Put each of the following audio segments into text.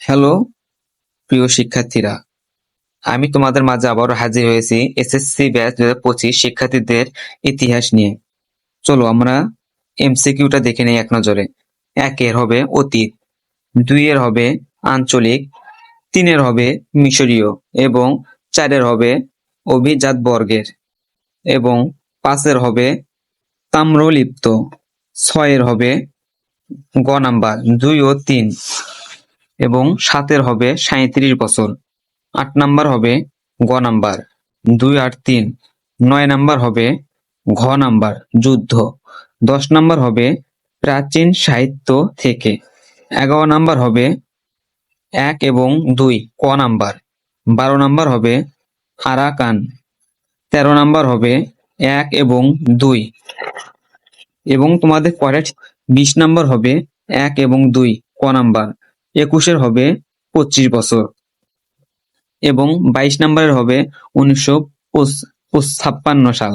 Hello, প্রিয় শিক্ষার্থীরা। আমি তোমাদের মাঝে আবারও হাজির হয়েছি এসএসসি ব্যাচ দু পঁচিশ শিক্ষার্থীদের ইতিহাস নিয়ে। চলো আমরা এমসিকিউটা দেখে নিই এক নজরে। একের হবে অতীত, দুইয়ের হবে আঞ্চলিক, তিনের হবে মিশরীয় এবং চারের হবে অভিজাত বর্গের এবং পাঁচের হবে তাম্রলিপ্ত, ছয়ের হবে গ নাম্বার, দুই ও তিন। এবং সাতের হবে সাঁত্রিশ বছর। আট নাম্বার হবে গ নাম্বার। দুই আট তিন। নয় নাম্বার হবে ঘ নাম্বার, যুদ্ধ। দশ নাম্বার হবে প্রাচীন সাহিত্য থেকে। এগারো নাম্বার হবে এক এবং দুই, ক নাম্বার। বারো নাম্বার হবে আরাকান। তেরো নাম্বার হবে এক এবং দুই। এবং তোমাদের পরের বিশ নাম্বার হবে এক এবং দুই, ক নাম্বার। একুশের হবে পঁচিশ বছর এবং বাইশ নাম্বারের হবে উনিশশো ছাপ্পান্ন সাল।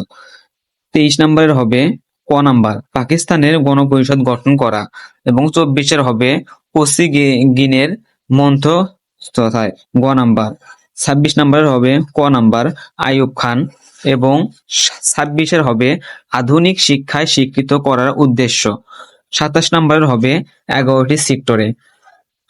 তেইশ নাম্বারের হবে ক নাম্বার, পাকিস্তানের গণপরিষদ গঠন করা এবং চব্বিশের হবে পশ্চিম গিনের মন্থ গ নাম্বার। ছাব্বিশ নাম্বারের হবে ক নাম্বার, আইয়ুব খান এবং ছাব্বিশের হবে আধুনিক শিক্ষায় শিক্ষিত করার উদ্দেশ্য। সাতাশ নাম্বারের হবে এগারোটি সেক্টরে।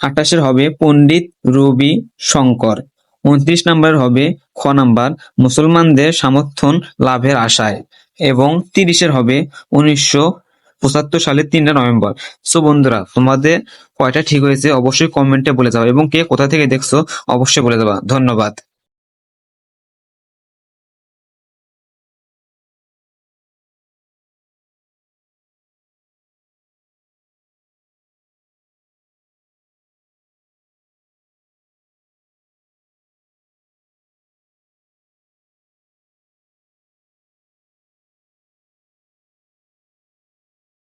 আঠাশের হবে পণ্ডিত রবি শঙ্কর। উনত্রিশ নম্বরের হবে খ নাম্বার, মুসলমানদের সমর্থন লাভের আশায়। এবং তিরিশের হবে উনিশশো পঁচাত্তর সালের তিনটা নভেম্বর। সো বন্ধুরা, তোমাদের কয়টা ঠিক হয়েছে অবশ্যই কমেন্টে বলে যাও এবং কে কোথা থেকে দেখছ অবশ্যই বলে দেবা ধন্যবাদ।